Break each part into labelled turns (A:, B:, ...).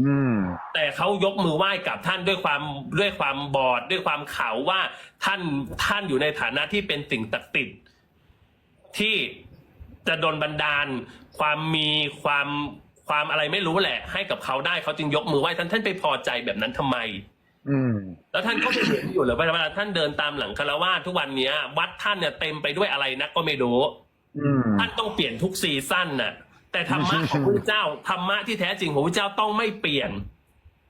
A: อืม
B: แต่เขายกมือไหว้กับท่านด้วยความด้วยความบอดด้วยความเขาว่าท่านท่านอยู่ในฐานะที่เป็นสิ่งศักดิ์สิทธิ์ที่จะดลบันดาล ความมีความความอะไรไม่รู้แหละ ให้กับเขาได้เขาจึงยกมือไหว้ท่านท่านไปพอใจแบบนั้นทำไม
A: อืม
B: แล้วท่านก็ไม่เห็นอยู่เหรือเวลาท่านเดินตามหลังคารวาสทุกวันเนี้ย วัดท่านเนี่ยเต็มไปด้วยอะไรนักก็ไม่รู้
A: อืม
B: ท่านต้องเปลี่ยนทุกซีซั่นน่ะ แต่ธรรมะของพระเจ้าธรรมะที่แท้จริงของพระเจ้าต้องไม่เปลี่ยน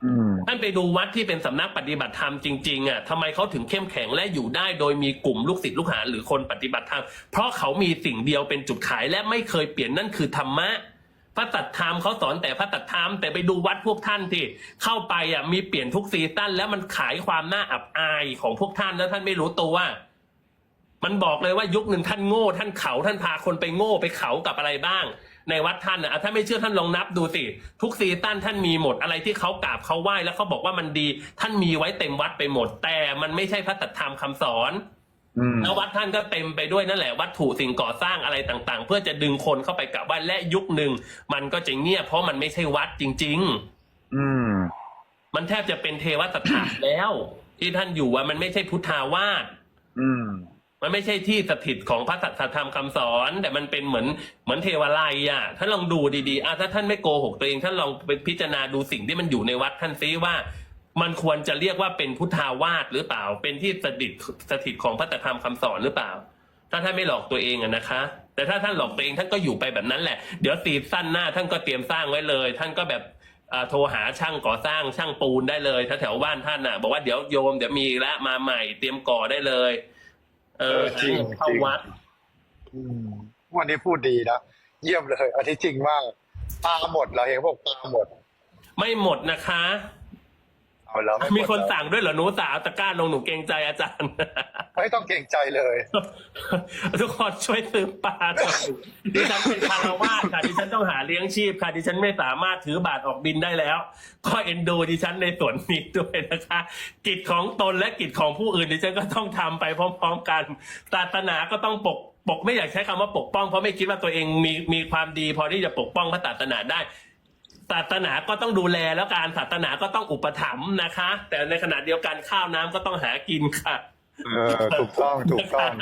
A: อืม
B: ท่านไปดูวัดที่เป็นสำนักปฏิบัติธรรมจริงๆอะทำไมเขาถึงเข้มแข็งและอยู่ได้โดยมีกลุ่มลูกศิษย์ลูกหาหรือคนปฏิบัติธรรม เพราะเขามีสิ่งเดียวเป็นจุดขายและไม่เคยเปลี่ยนนั่นคือธรรมะพระตัดธรรมเขาสอนแต่พระตัดธรรมแต่ไปดูวัดพวกท่านที่เข้าไปอะมีเปลี่ยนทุกซีซั่นแล้วมันขายความน่าอับอายของพวกท่านแล้วท่านไม่รู้ตัวมันบอกเลยว่ายุคหนึ่งท่านโง่ ท่านเขาท่านพาคนไปโง่ไปเขากับอะไรบ้าง ในวัดท่านนะอะถ้าไม่เชื่อท่านลองนับดูสิทุกซีซั่นท่านมีหมดอะไรที่เขากราบเขาไหว้แล้วเขาบอกว่ามันดี ท่านมีไว้เต็มวัดไปหมด แต่มันไม่ใช่พระตัดธรรมคำสอน
A: อืม
B: แล้ววัดท่านก็เต็มไปด้วยนั่นแหละวัตถุสิ่งก่อสร้างอะไรต่างๆ เพื่อจะดึงคนเข้าไปกราบไหว้และยุคหนึ่งมันก็จะเงียบเพราะมันไม่ใช่วัดจริง ๆ
A: อืม
B: มันแทบจะเป็นเทวสถานแล้ว ที่ท่านอยู่ว่ามันไม่ใช่พุทธาวาส
A: อืม
B: มันไม่ใช่ที่สถิตของพระสัทธรรมคำสอน แต่มันเป็นเหมือนเหมือนเทวไลยอะท่านลองดูดีๆอะถ้าท่านไม่โกหกตัวเองท่านลองไปพิจารณาดูสิ่งที่มันอยู่ในวัดท่านซิว่า มันควรจะเรียกว่าเป็นพุทธาวาสหรือเปล่า เป็นที่สถิตสถิตของพระสัทธรรมคำสอนหรือเปล่า ถ้าท่านไม่หลอกตัวเองอะนะคะ แต่ถ้าท่านหลอกตัวเองท่านก็อยู่ไปแบบนั้นแหละ เดี๋ยวซีซั่นหน้าท่านก็เตรียมสร้างไว้เลย ท่านก็แบบโทรหาช่างก่อสร้างช่างปูนได้เลยถ้าแถวบ้านท่านน่ะ บอกว่าเดี๋ยวโยมเดี๋ยวมีละมาใหม่เตรียมก่อได้เลย เออ
A: เออจริง
B: เข้า
A: จริง
B: วัด
A: อืมวันนี้พูดดีนะเยี่ยมเลยอันที่จริงมากปลาหมดเราเห็นบอกปลาหมด
B: ไม่หมดนะคะ
A: เอาแล้วไหด
B: มีคน
A: แล้ว
B: สั่งด้วยเหรอหนูสาวตะกร้าลงหนูเกรงใจอาจารย์
A: ไม่ต้องเกรงใจเลย
B: ทุกคนช่วยซื้อปลาหน่อยดิฉันเป็นคารวาสค่ะดิฉันต้องหาเลี้ยงชีพค่ะดิฉันไม่สามารถถือบาทออกบินได้แล้ว ก็เอ็นดูดิฉันในส่วนนี้ด้วยนะคะ กิจของตนและกิจของผู้อื่นดิฉันก็ต้องทำไปพร้อม ๆ กันศาสนาก็ต้องปกปกไม่อยากใช้คำว่าปกป้องเพราะไม่คิดว่าตัวเองมีมีความดี พอที่จะปกป้องพระศาสนาได้ ศาสนาก็ต้องดูแลแล้วการศาสนาก็ต้องอุปถัมภ์นะคะ แต่ในขณะเดียวกันข้าวน้ำก็ต้องหากินค่ะ
A: เออถูกต้องถูกต้อง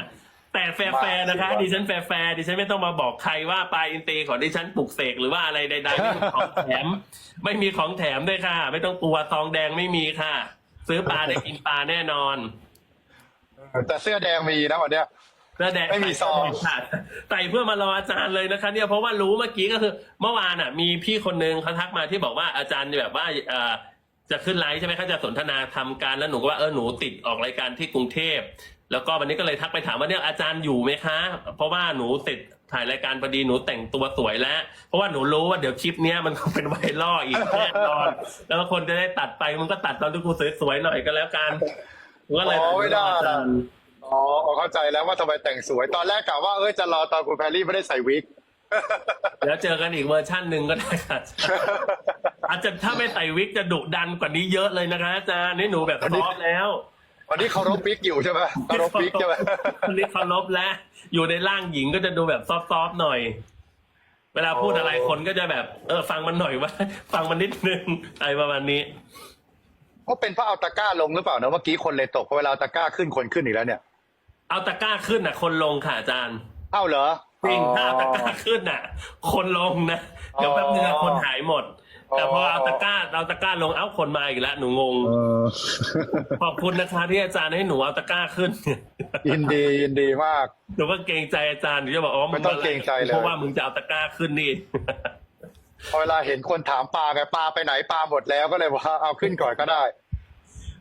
B: แต่แฟร์ๆนะคะ
A: มาสิวะ
B: ดิฉันแฟร์ๆดิฉันไม่ต้องมาบอกใครว่าปลาอินทรีของดิฉันปลุกเสกหรือว่าอะไรใดๆไม่มีของแถม ไม่มีของแถมด้วยค่ะ ไม่ต้องกลัวซองแดงไม่มีค่ะ ซื้อปลาได้กินปลาแน่นอน
A: แต่เสื้อแดงมีนะวันเนี้ย
B: เสื้อแดง
A: ไม่มีซอง
B: ค่ะใส่เพื่อมารออาจารย์เลยนะคะ เนี่ยเพราะว่ารู้เมื่อกี้ก็คือ เมื่อวานอะ มีพี่คนนึงเขาทักมาที่บอกว่าอาจารย์แบบว่าเอ่อจะขึ้นไลฟ์ใช่ไหมเขาจะสนทนาทำการแล้วหนูก็ว่าเออหนูติดออกรายการที่กรุงเทพ แล้วก็วันนี้ก็เลยทักไปถามว่าเนี่ยอาจารย์อยู่ไหมคะ เพราะว่าหนูเสร็จถ่ายรายการพอดีหนูแต่งตัวสวยแล้ว เพราะว่าหนูรู้ว่าเดี๋ยวคลิปเนี้ยมันคงเป็นไวรัลอีกแน่นอน แล้วก็คนจะได้ตัดไปมันก็ตัดตอนที่กูสวยๆหน่อยก็แล้วกันก็เลย
A: อ๋อไม่ได้
B: อาจารย์
A: อ๋อเข้าใจแล้วว่าทำไมแต่งสวย ตอนแรกกะว่าเอ้ยจะรอตอนคุณแพรรี่ไม่ได้ใส่วิก
B: เดี๋ยวเจอกันอีกเวอร์ชั่นหนึ่งก็ได้ค่ะอาจจะถ้าไม่ใส่วิกจะดุดันกว่านี้เยอะเลยนะคะอาจารย์นี่หนูแบบซอฟต์แล้ว
A: วันนี้เคารพวิกอยู่ใช่ไหมเคารพวิกใช่ไหม
B: วันนี้เคารพแล้วอยู่ในร่างหญิงก็จะดูแบบซอฟต์ๆหน่อย เวลาพูดอะไรคนก็จะแบบ เออ ฟังมันหน่อยว่า ฟังมันนิดนึงอะไรประมาณนี้
A: เพราะเป็นเพราะเอาตะกร้าลงหรือเปล่าเนอะเมื่อกี้คนเลยตกเพราะเวลาเอาตะกร้าขึ้นคนขึ้นอีกแล้วเนี่ย
B: เอาตะกร้าขึ้นน่ะ คนลงค่ะอาจารย์
A: เอ้าเหรอ
B: จริงถ้าเอาตะกร้าขึ้นน่ะ คนลงนะเดี๋ยวแป๊บนึงอะคนหายหมด แต่พอเอาตะกร้าเอาตะกร้าลงเอ้าคนมาอีกแล้วหนูงง
A: เออ
B: ขอบคุณนะคะที่อาจารย์ให้หนูเอาตะกร้าขึ้น
A: ยินดียินดีมาก
B: หนูก็เกรงใจอาจารย์หนูจะบอกอ๋อ
A: ไม่ต้องเกรงใจเลย
B: เพราะว่ามึงจะเอาตะกร้าขึ้นนี่
A: พอเวลาเห็นคนถามปลาไงปลาไปไหนปลาหมดแล้วก็เลยว่าเอาขึ้นก่อนก็ได้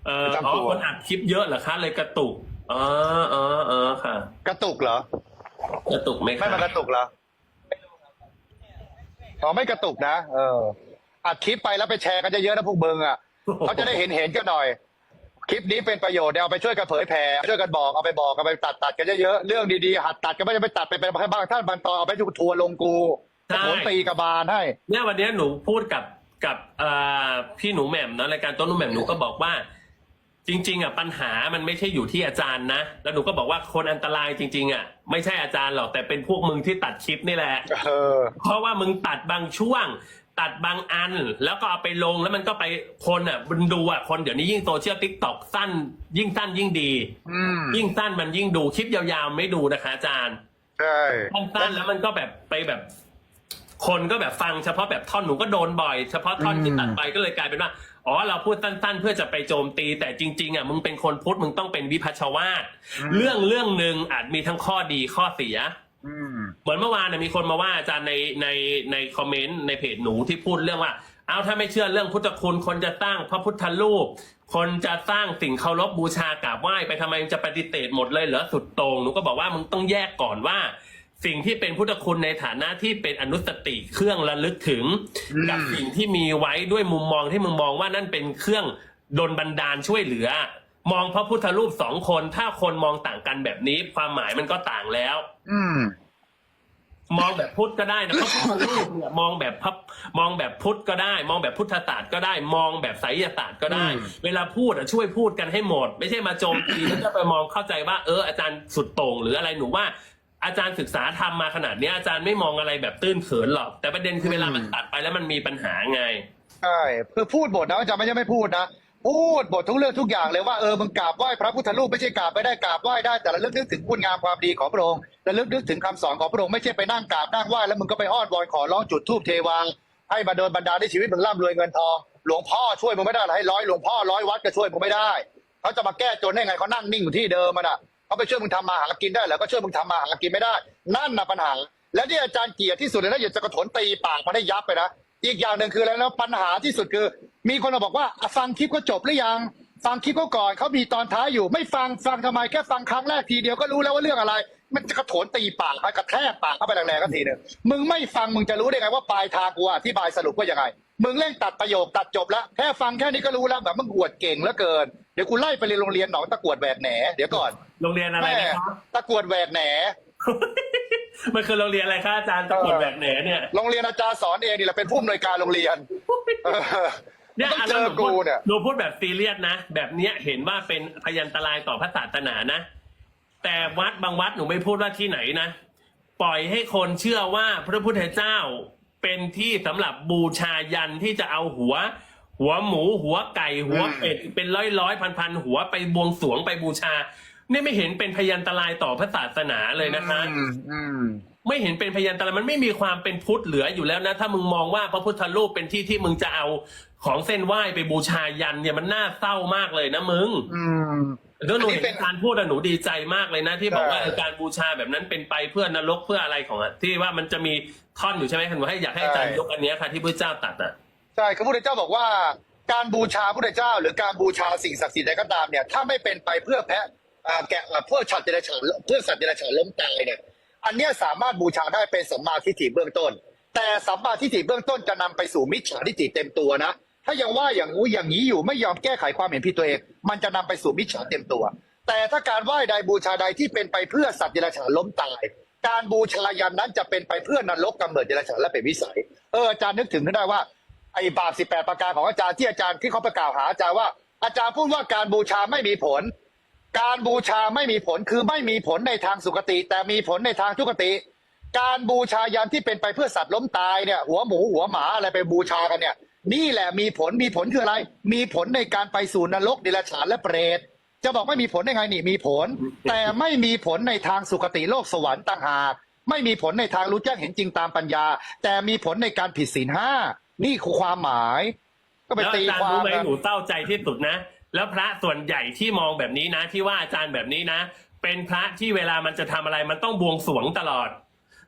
B: เออ
A: ไม่ต้อง
B: อ๋อก
A: ลัว
B: คนอัดคลิปเยอะเหรอคะเลยกระตุกอ๋ออ๋ออ๋อค่ะ
A: กระตุกเหรอ
B: กระตุกไหม
A: ไม่
B: คะ
A: มากระตุกเหรออ๋อไม่กระตุกนะ เอออัดคลิปไปแล้วไปแชร์กันเยอะๆนะพวกเบิงอะเขาจะได้เห็นเห็นกันหน่อย คลิปนี้เป็นประโยชน์เดี๋ยวเอาไปช่วยกันเผยแผ่ช่วยกันบอกเอาไปบอกเอาไปตัดตัดกันเยอะๆเรื่องดีๆหัดตัดกันไม่จะไปตัดไปเป็นบางท่านบางตอนเอาไปทัวร์ลงกูผลตีกระบาลให้
B: เนี่ยวันนี้หนูพูดกับกับเอ่อพี่หนูแหม่มเนอะรายการต้นหนูแหม่มหนูก็บอกว่า จริง ๆอะปัญหามันไม่ใช่อยู่ที่อาจารย์นะ แล้วหนูก็บอกว่าคนอันตรายจริง ๆอะไม่ใช่อาจารย์หรอกแต่เป็นพวกมึงที่ตัดคลิปนี่แหละ
A: เออ
B: เพราะว่ามึงตัดบางช่วง ตัดบางอัน แล้วก็เอาไปลงแล้วมันก็ไปคนอะมันดูอะคนเดี๋ยวนี้ยิ่งโซเชียลทิกตอกสั้น ยิ่งสั้นยิ่งดี
A: อืม
B: ยิ่งสั้นมันยิ่งดูคลิปยาวๆไม่ดูนะคะ อาจารย์
A: ใช่
B: สั้นๆแล้วมันก็แบบไปแบบ คนก็แบบฟังเฉพาะแบบท่อนหนูก็โดนบ่อย เฉพาะท่อนที่ตัดไปก็เลยกลายเป็นว่า อ๋อเราพูดสั้น ๆ เพื่อจะไปโจมตีแต่จริง ๆอะมึงเป็นคนพุทธมึงต้องเป็นวิพัชวาทเรื่องเรื่องหนึ่งอาจมีทั้งข้อดีข้อเสีย
A: อืม
B: เหมือนเมื่อวานนะมีคนมาว่าอาจารย์ในในในคอมเมนต์ในเพจหนูที่พูดเรื่องว่า เอาถ้าไม่เชื่อเรื่องพุทธคุณคนจะสร้างพระพุทธรูป คนจะสร้างสิ่งเคารพบูชากราบไหว้ไปทำไมจะปฏิเสธหมดเลยเหรอสุดโตรงหนูก็บอกว่ามึงต้องแยกก่อนว่า สิ่งที่เป็นพุทธคุณในฐานะที่เป็นอนุสติเครื่องระลึกถึง
A: อืม
B: กับสิ่งที่มีไว้ด้วยมุมมองที่มึงมองว่านั่นเป็นเครื่องดลบันดาลช่วยเหลือ มองพระพุทธรูปสองคน ถ้าคนมองต่างกันแบบนี้ ความหมายมันก็ต่างแล้ว
A: อืม
B: มองแบบพุทธก็ได้นะเพราะพุทธรูปเนี่ยมองแบบพับมองแบบพุทธก็ได้ มองแบบพุทธศาสตร์ก็ได้ มองแบบไสยศาสตร์ก็ได้
A: อืม
B: เวลาพูดอะช่วยพูดกันให้หมด ไม่ใช่มาโจมตีแล้วจะไปมองเข้าใจว่าเอออาจารย์สุดโต่งหรืออะไรหนูว่า อาจารย์ศึกษาทำมาขนาดเนี้ยอาจารย์ไม่มองอะไรแบบตื้นเขินหรอก แต่ประเด็นคือเวลามันตัดไปแล้วมันมีปัญหาไง
A: ใช่คือพูดบทนะอาจารย์ไม่ใช่ไม่พูดนะพูดบททุกเรื่องทุกอย่างเลยว่าเออมึงกราบไหว้พระพุทธรูปไม่ใช่กราบไม่ได้กราบไหว้ได้แต่ระลึกนึกถึงคุณงามความดีของพระองค์ระลึกนึกถึงคำสอนของพระองค์ไม่ใช่ไปนั่งกราบนั่งไหว้แล้วมึงก็ไปอ้อนวอนขอร้องจุดธูปเทวาให้มาโดนบรรดาลในชีวิตมึงร่ำรวยเงินทองหลวงพ่อช่วยมึงไม่ได้หรอกให้ร้อยหลวงพ่อร้อยวัดก็ช่วยมึงไม่ได้เขาจะมาแก้จนได้ไงเขานั่งนิ่งอยู่ที่เดิมมันอะ เขาไปช่วยมึงทำมาหากินได้เหรอก็ช่วยมึงทำมาหากินไม่ได้ นั่นนะปัญหา และที่อาจารย์เกียดที่สุดเลยนะอย่าจะกระโถนตีปากมาได้ยับไปนะอีกอย่างหนึ่งคืออะไรนะปัญหาที่สุดคือ มีคนมาบอกว่าฟังคลิปก็จบหรือยัง ฟังคลิปเขาก่อนเขามีตอนท้ายอยู่ ไม่ฟังฟังทำไมแค่ฟังครั้งแรกทีเดียวก็รู้แล้วว่าเรื่องอะไร มันจะกระโถนตีปากไปกระแทกปากเข้าไปแรงๆกันทีหนึ่งมึงไม่ฟังมึงจะรู้ได้ไงว่าปลายทางกูอธิบายสรุปว่ายังไงมึงเร่งตัดประโยคตัดจบแล้วแค่ฟังแค่นี้ก็รู้แล้วแบบมึงอวดเก่งเหลือเกิน เดี๋ยวกูไล่ไปเรียนโรงเรียนหนองตะกรวดแหวกแหนเดี๋ยวก่อน
B: โรงเรียนอะไร
A: แม่
B: นะครับ
A: ตะกรวดแหวกแหน
B: มันคือโรงเรียนอะไรคะอาจารย์ตะกรวดแบบไหนเนี่ย
A: โรงเรียนอาจารย์สอนเองนี่แหละเป็นผู้อำนวยการโรงเรียนเออ
B: เนี่ย
A: ต้อง
B: อัน
A: เจ
B: นั้น
A: อ
B: หนูพู
A: กู
B: ด
A: เนี่ย
B: หนูพูดแบบซีเรียสนะ แบบเนี้ยเห็นว่าเป็นพยันตรายต่อพระศาสนานะ แต่วัดบางวัดหนูไม่พูดว่าที่ไหนนะ ปล่อยให้คนเชื่อว่าพระพุทธเจ้าเป็นที่สำหรับบูชายันที่จะเอาหัว หัวหมูหัวไก่หัวเป็ดเป็นร้อยร้อยพันพันหัวไปบวงสรวงไปบูชา นี่ไม่เห็นเป็นพยันตรายต่อพระศาสนาเลยนะคะ
A: อืมอืม
B: ไม่เห็นเป็นพยันตรายมันไม่มีความเป็นพุทธเหลืออยู่แล้วนะ ถ้ามึงมองว่าพระพุทธรูปเป็นที่ที่มึงจะเอาของเส้นไหว้ไปบูชายันเนี่ยมันน่าเศร้ามากเลยนะมึง
A: อืม
B: แล้วหนู
A: อันนี้
B: เห็น
A: เป็น
B: การพูดอะหนูดีใจมากเลยนะ ที่บอกว่า
A: ใช่
B: การบูชาแบบนั้นเป็นไปเพื่อนรกเพื่ออะไรของอะที่ว่ามันจะมีท่อนอยู่ใช่ไหมหนูให้อยากให้อาจารย์ยกอันเนี้ยค่ะที่พระเจ้าตัดอะ
A: ใช่พระพุทธเจ้าบอกว่า การบูชาพระพุทธเจ้า หรือการบูชาสิ่งศักดิ์สิทธิ์ใดก็ตามเนี่ยถ้าไม่เป็นไปเพื่อแพะอ่าแกะอ่าเพื่อฉัตรเดรัจฉานเพื่อสัตว์เดรัจฉานล้มตายเนี่ยอันเนี้ยสามารถบูชาได้เป็นสัมมาทิฏฐิเบื้องต้น แต่สัมมาทิฏฐิเบื้องต้นจะนำไปสู่มิจฉาทิฏฐิเต็มตัวนะ ถ้ายังว่าอย่างงู้อย่างนี้อยู่ไม่ยอมแก้ไขความเห็นผิดตัวเอง มันจะนำไปสู่มิจฉาเต็มตัว แต่ถ้าการไหว้ใดบูชาใดที่เป็นไปเพื่อสัตว์เดรัจฉานล้มตาย การบูชายันนั้นจะเป็นไปเพื่อนรกกำเนิดเดรัจฉานและเป็นวิสัย เอออาจารย์นึกถึงขึ้นได้ว่า ไอ้บาปสิบแปดประการของอาจารย์ที่อาจารย์ที่เขาประกาวหาอาจารย์ว่า อาจารย์พูดว่าการบูชาไม่มีผล การบูชาไม่มีผลคือไม่มีผลในทางสุคติ แต่มีผลในทางทุกติ การบูชายันที่เป็นไปเพื่อสัตว์ล้มตายเนี่ย หัวหมูหัวหมาอะไรไปบูชากันเนี่ย นี่แหละมีผลมีผลคืออะไร มีผลในการไปสู่นรกเดรัจฉานและเปรตจะบอกไม่มีผลได้ไงนี่มีผล แต่ไม่มีผลในทางสุคติโลกสวรรค์ต่างหากไม่มีผลในทางรู้แจ้งเห็นจริงตามปัญญา แต่มีผลในการผิดศีลห้า นี่คือความหมาย ก็ไป
B: แล้ว
A: ตี
B: อาจาร
A: ค
B: ย์
A: วาม
B: รู้ไหม
A: กัน
B: หนูเศร้าใจที่สุดนะ แล้วพระส่วนใหญ่ที่มองแบบนี้นะ ที่ว่าอาจารย์แบบนี้นะ เป็นพระที่เวลามันจะทำอะไรมันต้องบวงสรวงตลอด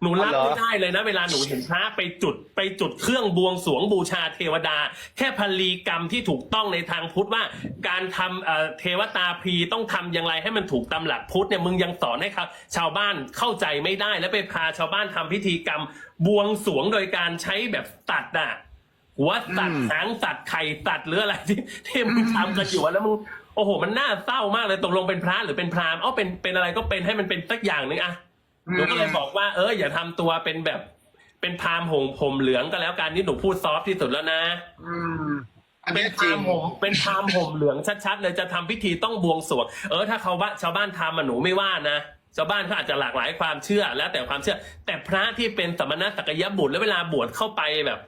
B: หนูรับ
A: อ๋อเหรอ
B: ไม่ได้เลยนะ เวลาหนูเห็นพระไปจุดไปจุดเครื่องบวงสรวงบูชาเทวดา แค่พลีกรรมที่ถูกต้องในทางพุทธว่า การทำเอ่อเทวตาพรีต้องทำอย่างไรให้มันถูกตามหลักพุทธเนี่ยมึงยังสอนให้เขาชาวบ้านเข้าใจไม่ได้แล้วไปพาชาวบ้านทำพิธีกรรมบวงสรวงโดยการใช้แบบตัดอะ หัวตัด
A: อืม
B: หางตัดไข่ตัดหรืออะไรที่ที่มึงทำกันอยู่อะแล้วมึงโอ้โห มันน่าเศร้ามากเลยตกลงเป็นพระหรือเป็นพราหมณ์เอ้าเป็นเป็นอะไรก็เป็นให้มันเป็นสักอย่างหนึ่งอะหนูก็เลยบอกว่าเอออย่าทำตัวเป็นแบบ เป็นพราหมณ์หงผมเหลืองก็แล้วกันนี่หนูพูดซอฟต์ที่สุดแล้วนะ
A: อืมอัน
B: เป็
A: นี้
B: นพ
A: จริ
B: รางมห่มเป็นพรามห่มเหลืองชัดๆเลยจะทำพิธีต้องบวงสรวงเออถ้าเขาว่าชาวบ้านทำอะหนูไม่ว่านะชาวบ้านเขาอาจจะหลากหลายความเชื่อแล้วแต่ความเชื่อ แต่พระที่เป็นสมณะสักยบุตรแล้วเวลาบวชเข้าไปแบบ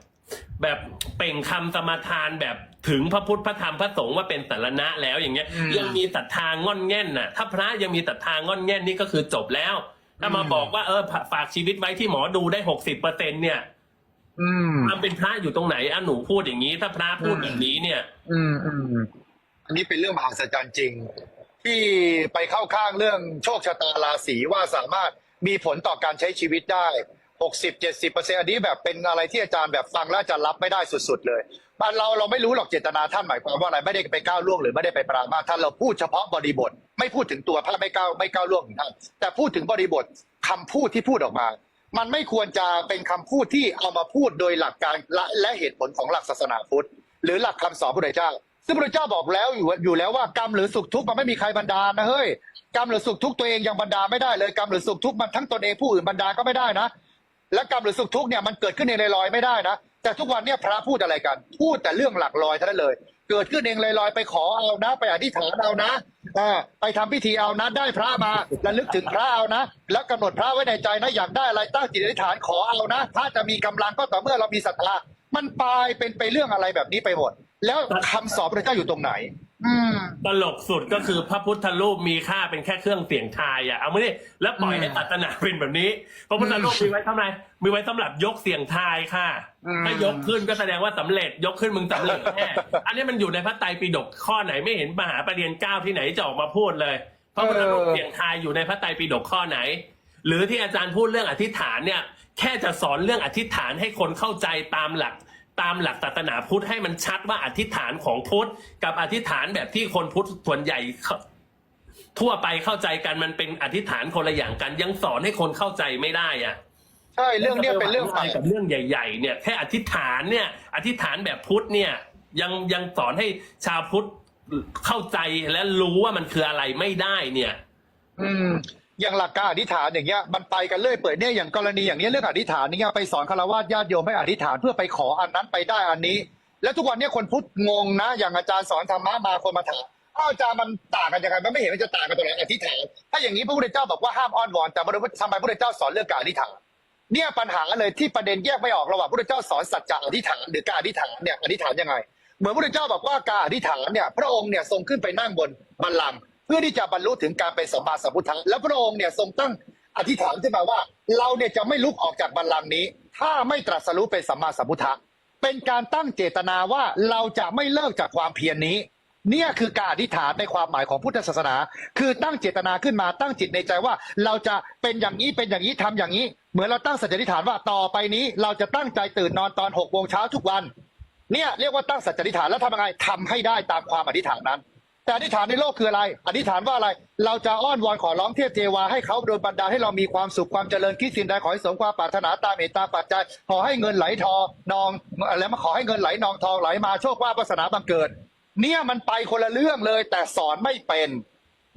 B: แบบเปล่งคำสมาทานแบบถึงพระพุทธพระธรรมพระสงฆ์ว่าเป็นสารณะแล้วอย่างเงี้ย
A: อืม
B: ยังมีศรัทธางอนแง่นน่ะ ถ้าพระยังมีศรัทธางอนแง่นนี่ก็คือจบแล้ว ถ้ามา
A: อืม
B: บอกว่าเออฝากชีวิตไว้ที่หมอดูได้หกสิบเปอร์เซ็นเนี่ย
A: อืม
B: ความเป็นพระอยู่ตรงไหนอะหนูพูดอย่างนี้ ถ้าพระพูด
A: อืม
B: แบบนี้เนี่ย
A: อืมอืมอันนี้เป็นเรื่องมหัศจรรย์จริง ที่ไปเข้าข้างเรื่องโชคชะตาราศีว่าสามารถมีผลต่อการใช้ชีวิตได้ หกสิบเจ็ดสิบเปอร์เซ็นอันนี้แบบเป็นอะไรที่อาจารย์แบบฟังแล้วอาจะรับไม่ได้สุด ๆ เลยบ้านเราเราไม่รู้หรอกเจตนาท่านหมายความว่าอะไรไม่ได้ไปก้าวล่วงหรือไม่ได้ไปปรามาท่านเราพูดเฉพาะบริบท ไม่พูดถึงตัวพระไม่ก้าวไม่ก้าวล่วงท่านแต่พูดถึงบริบทคำพูดที่พูดออกมา มันไม่ควรจะเป็นคำพูดที่เอามาพูดโดยหลักการและและเหตุผลของหลักศาสนาพุทธหรือหลักคำสอนพระเจ้า ซึ่งพระเจ้าบอกแล้วอยู่อยู่แล้วว่ากรรมหรือสุขทุกข์มันไม่มีใครบันดาลนะเฮ้ยกรรมหรือสุขทุกข์ตัวเองยังบันดาลไม่ได้เลยกรรมหรือสุขทุกข์มันทั้งตนเองผู้อื่นบันดาก็ไม่ได้นะ และกรรมหรือสุขทุกข์เนี่ยมันเกิดขึ้นเองลอยๆไม่ได้นะ แต่ทุกวันเนี่ยพระพูดอะไรกัน พูดแต่เรื่องหลักลอยเท่านั้นเลย เกิดขึ้นเองลอยๆไปขอเอานะ ไปอธิษฐานเอานะอไปทำพิธีเอานะได้พระมาระลึกถึงพระเอานะ แล้วกำหนดพระไว้ในใจนะอยากได้อะไรตั้งจิตอธิษฐานขอเอานะถ้าจะมีกำลังก็ต่อเมื่อเรามีศรัทธามันปลายเป็นไปเรื่องอะไรแบบนี้ไปหมด แล้วคำสอนพระเจ้าอยู่ตรงไหน
B: ตลกสุดก็คือพระพุทธรูปมีค่าเป็นแค่เครื่องเสียงทายอะเอาไม่ได้แล้วปล่อยให้
A: อืม
B: ศาสนาเป็นแบบนี้พระพุทธรูปมีไว้ทำไมมีไว้สำหรับยกเสียงทายค่ะ
A: อืม
B: ถ้ายกขึ้นก็แสดงว่าสำเร็จยกขึ้นมึงสำเร็จแน่อันนี้มันอยู่ในพระไตรปิฎกข้อไหนไม่เห็นมหาประเรียนเก้าที่ไหนจะออกมาพูดเลยพระพุทธรูปเสียงทายอยู่ในพระไตรปิฎกข้อไหน หรือที่อาจารย์พูดเรื่องอธิษฐานเนี่ย แค่จะสอนเรื่องอธิษฐานให้คนเข้าใจตามหลัก ตามหลักศาสนาพุทธให้มันชัดว่าอธิษฐานของพุทธ กับอธิษฐานแบบที่คนพุทธส่วนใหญ่เข้าทั่วไปเข้าใจกันมันเป็นอธิษฐานคนละอย่างกัน ยังสอนให้คนเข้าใจไม่ได้อะ
A: ใช่เรื่องเนี้ยเป็นเรื่องให
B: ให
A: ม่
B: กับเรื่องใหญ่ ๆ เนี่ยแค่อธิษฐานเนี่ยอธิษฐานแบบพุทธเนี่ยยังยังสอนให้ชาวพุทธเข้าใจและรู้ว่ามันคืออะไรไม่ได้เนี่ย
A: อืม อย่างหลักการอธิษฐานอย่างเงี้ยมันไปกันเรื่อยเปื่อยเนี่ยอย่างกรณีอย่างเนี้ยเรื่องอธิษฐานเนี่ยไปสอนคารวะญาติโยมให้อธิษฐานเพื่อไปขออันนั้นไปได้อันนี้ แล้วทุกวันเนี้คนพุทธงงนะ อย่างอาจารย์สอนธรรมะมาคนมาถามอ้าวอาจารย์มันต่างกันยังไงมันไม่เห็นมันจะต่างกันตรงไหนอธิษฐานถ้าอย่างนี้พระพุทธเจ้าบอกว่าห้ามอ้อนวอนแต่ทำไมพระพุทธเจ้าสอนเรื่องการอธิษฐานเนี่ยปัญหาเลยที่ประเด็นแยกไม่ออกระหว่างพระพุทธเจ้าสอนสัจจะอธิษฐานหรือการอธิษฐานเนี่ยอธิษฐานยังไง เหมือนพระพุทธเจ้าบอกว่าการอธิษฐานเนี่ยพระองค์เนี่ยทรงขึ้นไปนั่งบนบัลลังก์ เพื่อที่จะบรรลุถึงการเป็นสัมมาสัมพุทธะแล้วพระองค์เนี่ยทรงตั้งอธิษฐานขึ้นมาว่า เราเนี่ยจะไม่ลุกออกจากบัลลังก์นี้ ถ้าไม่ตรัสรู้เป็นสัมมาสัมพุทธะเป็นการตั้งเจตนาว่าเราจะไม่เลิกจากความเพียรนี้เนี่ยคือการอธิษฐานในความหมายของพุทธศาสนา คือตั้งเจตนาขึ้นมาตั้งจิตในใจว่า เราจะเป็นอย่างนี้เป็นอย่างนี้ทำอย่างนี้ เหมือนเราตั้งสัจจธิษฐานว่าต่อไปนี้ เราจะตั้งใจตื่นนอนตอนหกโมงเช้าทุกวัน เนี่ยเรียกว่าตั้งสัจจธิษฐานแล้วทำยังไงทำให้ได้ตามความอธิษฐานนั้น แต่อธิษฐานในโลกคืออะไร อธิษฐานว่าอะไร เราจะอ้อนวอนขอร้องเทพเทวาให้เขาโดนบันดาลให้เรามีความสุขความเจริญคิดสิ่งใดขอให้สมความปรารถนาตามเมตตาปัจจัยขอให้เงินไหลทองนองอะไรมาขอให้เงินไหลนองทองไหลมาโชคว่าภาสนาบังเกิด เนี่ยมันไปคนละเรื่องเลยแต่สอนไม่เป็น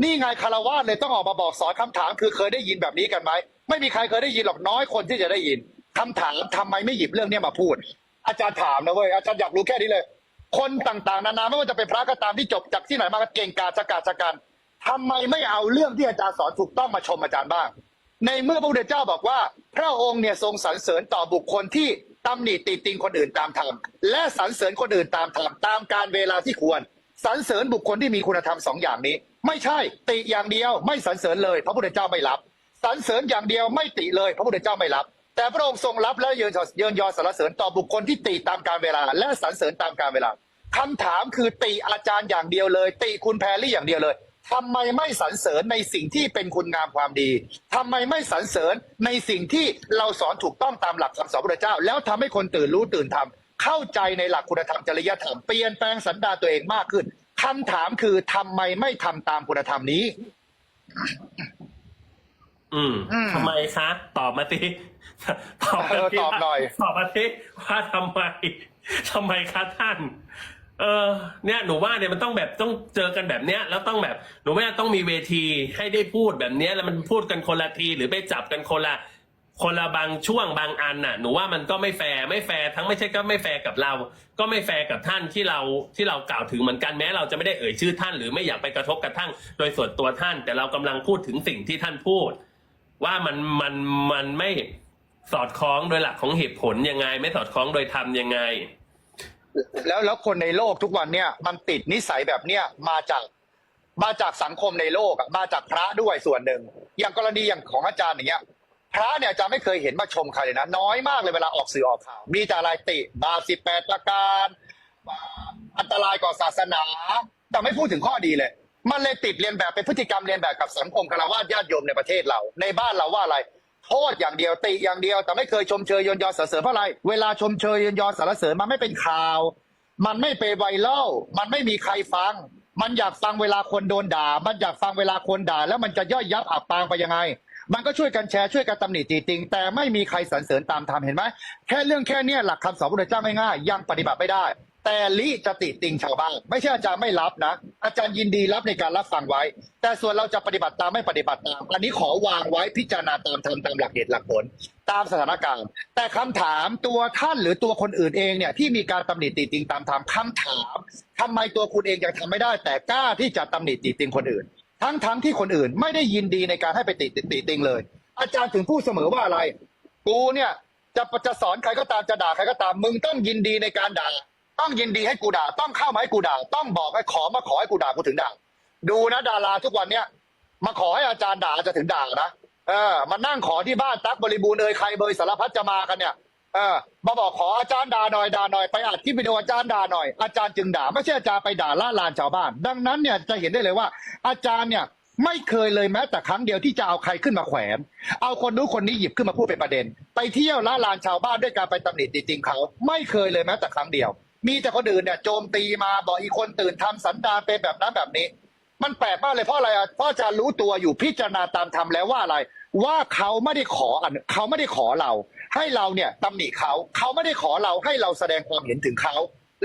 A: นี่ไงคารวะเลยต้องออกมาบอกสอนคำถาม คือเคยได้ยินแบบนี้กันไหมไม่มีใครเคยได้ยินหรอกน้อยคนที่จะได้ยินคำถามทำไมไม่หยิบเรื่องเนี้ยมาพูด อาจารย์ถามนะเว้ยอาจารย์อยากรู้แค่นี้เลย คนต่างๆ นานาไม่ว่าจะเป็นพระก็ตามที่จบจากที่ไหนมาก็เก่งกาจสกาจสกันทำไมไม่เอาเรื่องที่อาจารย์สอนถูกต้องมาชมอาจารย์บ้าง ในเมื่อพระพุทธเจ้าบอกว่า พระองค์เนี่ยทรงสรรเสริญต่อบุคคลที่ตำหนิติติงคนอื่นตามธรรมและสรรเสริญคนอื่นตามธรรมตามการเวลาที่ควรสรรเสริญบุคคลที่มีคุณธรรมสองอย่างนี้ ไม่ใช่ติอย่างเดียวไม่สรรเสริญเลย พระพุทธเจ้าไม่รับสรรเสริญอย่างเดียวไม่ติเลย พระพุทธเจ้าไม่รับ แต่พระองค์ทรงรับและเยินเยินยอสรรเสริญต่อบุคคลที่ติตามการเวลา และสรรเสริญตามการเวลาคำถามคือติอาจารย์อย่างเดียวเลย ติคุณแพรรี่อย่างเดียวเลยทำไมไม่สรรเสริญในสิ่งที่เป็นคุณงามความดีทำไมไม่สรรเสริญในสิ่งที่เราสอนถูกต้องตามหลักคำสอนพระเจ้า แล้วทำให้คนตื่นรู้ตื่นทำเข้าใจในหลักคุณธรรมจริยธรรมเปลี่ยนแปลงสันดานตัวเองมากขึ้นคำถามคือทำไมไม่ทำตามคุณธรรมนี้
B: อืมทำไมคะ ตอบมาสิ ตอบมา
A: เออ
B: สิ
A: ตอบหน่อย
B: ตอบมาสิว่าทำไมทำไมคะท่าน เออ เนี่ยหนูว่าเนี่ยมันต้องแบบต้องเจอกันแบบเนี้ย แล้วต้องแบบหนูว่าต้องมีเวทีให้ได้พูดแบบเนี้ยแล้วมันพูดกันคนละทีหรือไปจับกันคนละ คนละบางช่วงบางอันน่ะ หนูว่ามันก็ไม่แฟร์ไม่แฟร์ทั้งไม่ใช่ก็ไม่แฟร์กับเรา ก็ไม่แฟร์กับท่านที่เราที่เรากล่าวถึงเหมือนกันแม้ เราจะไม่ได้เอ่ยชื่อท่าน หรือไม่อยากไปกระทบกระทั่ง โดยส่วนตัวท่าน แต่เรากำลังพูดถึงสิ่งที่ท่านพูด ว่ามันมันมันไม่ สอดคล้องโดยหลักของเหตุผลยังไง ไม่สอดคล้องโดยธรรมยังไง
A: แล้วแล้วคนในโลกทุกวันเนี่ยมันติดนิสัยแบบเนี้ยมาจากมาจากสังคมในโลกอะมาจากพระด้วยส่วนหนึ่ง อย่างกรณีอย่างของอาจารย์อย่างเงี้ย พระเนี่ยอาจารย์ไม่เคยเห็นมาชมใครเลยนะ น้อยมากเลยเวลาออกสื่อออกข่าวมีแต่อะไรติบาสิบแปดประการ อันตรายต่อศาสนา แต่ไม่พูดถึงข้อดีเลย มันเลยติดเรียนแบบเป็นพฤติกรรมเรียนแบบกับสังคมคารวะญาติโยมในประเทศเรา ในบ้านเราว่าอะไร โทษอย่างเดียวติอย่างเดียว แต่ไม่เคยชมเชยยนยอสรรเสริญเพราะอะไร เวลาชมเชยยนยอสรรเสริญมันไม่เป็นข่าว มันไม่เป็นไวรัลมันไม่มีใครฟัง มันอยากฟังเวลาคนโดนด่า มันอยากฟังเวลาคนด่า แล้วมันจะย่อยยับอับปางไปยังไง มันก็ช่วยกันแชร์ช่วยกันตำหนิตีติง แต่ไม่มีใครสรรเสริญตามธรรมเห็นไหมแค่เรื่องแค่เนี้ยหลักคำสอนพระพุทธเจ้าง่ายๆยังปฏิบัติไม่ได้ แต่ลิจะติติงชาวบ้านไม่ใช่อาจารย์ไม่รับนะ อาจารย์ยินดีรับในการรับฟังไว้ แต่ส่วนเราจะปฏิบัติตามไม่ปฏิบัติตาม อันนี้ขอวางไว้พิจารณาตามธรรมตามหลักเหตุหลักผล ตามสถานการณ์ แต่คำถามตัวท่านหรือตัวคนอื่นเองเนี่ยที่มีการตำหนิติติงตามธรรมคำถามทำไมตัวคุณเองยังทำไม่ได้ แต่กล้าที่จะตำหนิติติงคนอื่น ทั้งทั้งที่คนอื่นไม่ได้ยินดีในการให้ไปติติติติงเลย อาจารย์ถึงพูดเสมอว่าอะไร กูเนี่ยจะจะสอนใครก็ตามจะด่าใครก็ตามมึงต้องยินดีในการด่า ต้องยินดีให้กูด่า ต้องเข้ามาให้กูด่า ต้องบอกให้ขอมาขอให้กูด่ากูถึงด่า ดูนะดาราทุกวันเนี้ยมาขอให้อาจารย์ด่าจะถึงด่านะเออมานั่งขอที่บ้านตักบริบูรณ์เอ่ยใครเบยสารพัดจะมากันเนี่ยเออมาบอกขออาจารย์ด่าหน่อยด่าหน่อยไปอัดคลิปวิดีโออาจารย์ด่าหน่อยอาจารย์จึงด่าไม่ใช่อาจารย์ไปด่าล่าลานชาวบ้าน ดังนั้นเนี่ยจะเห็นได้เลยว่า อาจารย์เนี่ยไม่เคยเลยแม้แต่ครั้งเดียวที่จะเอาใครขึ้นมาแขวน เอาคนนู้นคนนี้หยิบขึ้นมาพูดเป็นประเด็น ไปเที่ยวล่าลานชาวบ้านด้วยการไปตำหนิติติงเขา ไม่เคยเลยแม้แต่ครั้งเดียว มีแต่คนอื่นเนี่ยโจมตีมาบอกอีกคนตื่นทำสันดานเป็นแบบนั้นแบบนี้ มันแปลกมากเลยเพราะอะไรอะเพราะอาจารย์รู้ตัวอยู่พิจารณาตามธรรมแล้วว่าอะไร ว่าเขาไม่ได้ขออนุเขาไม่ได้ขอเรา ให้เราเนี่ยตำหนิเขาเขาไม่ได้ขอเราให้เราแสดงความเห็นถึงเขา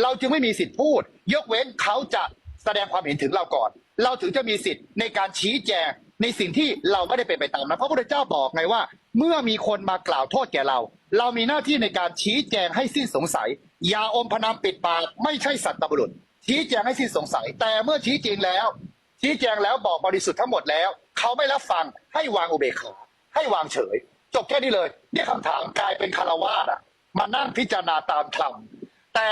A: เราจึงไม่มีสิทธิ์พูด ยกเว้นเขาจะแสดงความเห็นถึงเราก่อน เราถึงจะมีสิทธิ์ในการชี้แจงในสิ่งที่เราไม่ได้เป็นไปตามนะพระพุทธเจ้าบอกไงว่า เมื่อมีคนมากล่าวโทษแก่เรา เรามีหน้าที่ในการชี้แจงให้สิ้นสงสัย ย่าอมพนามปิดปาก ไม่ใช่สัตว์ตบุรุษ ชี้แจงให้สิ้นสงสัย แต่เมื่อชี้จริงแล้ว ชี้แจงแล้วบอกบริสุทธิ์ทั้งหมดแล้ว เขาไม่รับฟังให้วางอุเบกขาให้วางเฉย จบแค่นี้เลยเนี่ยคำถามกลายเป็นคารวาสอะมานั่งพิจารณาตามธรรมแต่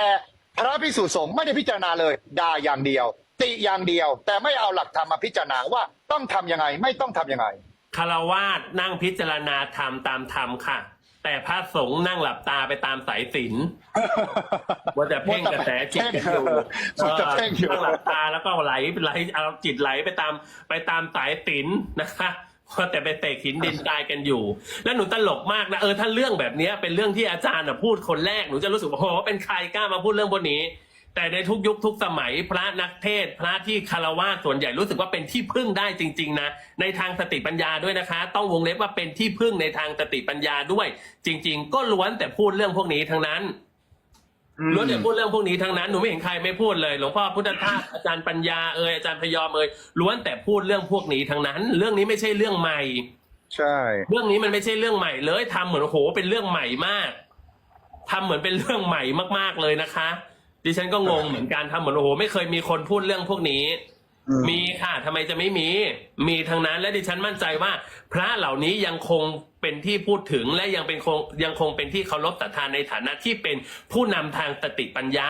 A: พระพิสุสงฆ์ไม่ได้พิจารณาเลยด่าอย่างเดียว ติอย่างเดียว แต่ไม่เอาหลักธรรมมาพิจารณาว่าต้องทำยังไง ไม่ต้องทำยังไง
B: คารวาสนั่งพิจารณาธรรมตามธรรมค่ะ แต่พระสงฆ์นั่งหลับตาไปตามสายสิญจนว่าจะเพ่งกระแสจิตกันอยู่
A: มัวแต่เพ่งอยู่
B: นั่งหลับตาแล้วก็ไหลไหลเอาจิตไหลไปตามไปตามสายสิญจนนะคะว่าแต่ไปเตะหินดินตายกันอยู่ แล้วหนูตลกมากนะเออถ้าเรื่องแบบเนี้ยเป็นเรื่องที่อาจารย์น่ะพูดคนแรกหนูจะรู้สึกว่าโอ้โหเป็นใครกล้ามาพูดเรื่องพวกนี้ แต่ในทุกยุคทุกสมัยพระนักเทศน์พระที่คารวะส่วนใหญ่รู้สึกว่าเป็นที่พึ่งได้จริง ๆ นะ ในทางสติปัญญาด้วยนะคะ ต้องวงเล็บว่าเป็นที่พึ่งในทางสติปัญญาด้วย จริง ๆ ก็ล้วนแต่พูดเรื่องพวกนี้ทั้งนั้นล้วนแต่พูดเรื่องพวกนี้ทั้งนั้นหนูไม่เห็นใครไม่พูดเลยหลวงพ่อพุทธทาสอาจารย์ปัญญาเอ่ยอาจารย์พยอมเอ่ยล้วนแต่พูดเรื่องพวกนี้ทั้งนั้น เรื่องนี้ไม่ใช่เรื่องใหม่
A: ใช่
B: เรื่องนี้มันไม่ใช่เรื่องใหม่เลยทำเหมือนโอ้โหเป็นเรื่องใหม่มากทำเหมือนเป็นเรื่องใหม่มากๆเลยนะคะ ดิฉันก็งงเหมือนกันทำเหมือนโอ้โหไม่เคยมีคนพูดเรื่องพวกนี้
A: อืม
B: มีค่ะทำไมจะไม่มี มีทั้งนั้นและดิฉันมั่นใจว่า พระเหล่านี้ยังคงเป็นที่พูดถึงและยังเป็นคงยังคงเป็นที่เคารพศรัทธาในฐานะที่เป็นผู้นำทางสติปัญญา